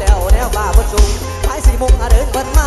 แล้วแล้วบ้าบ่สูงท้ายสี่โมงอะเดินเบิ่น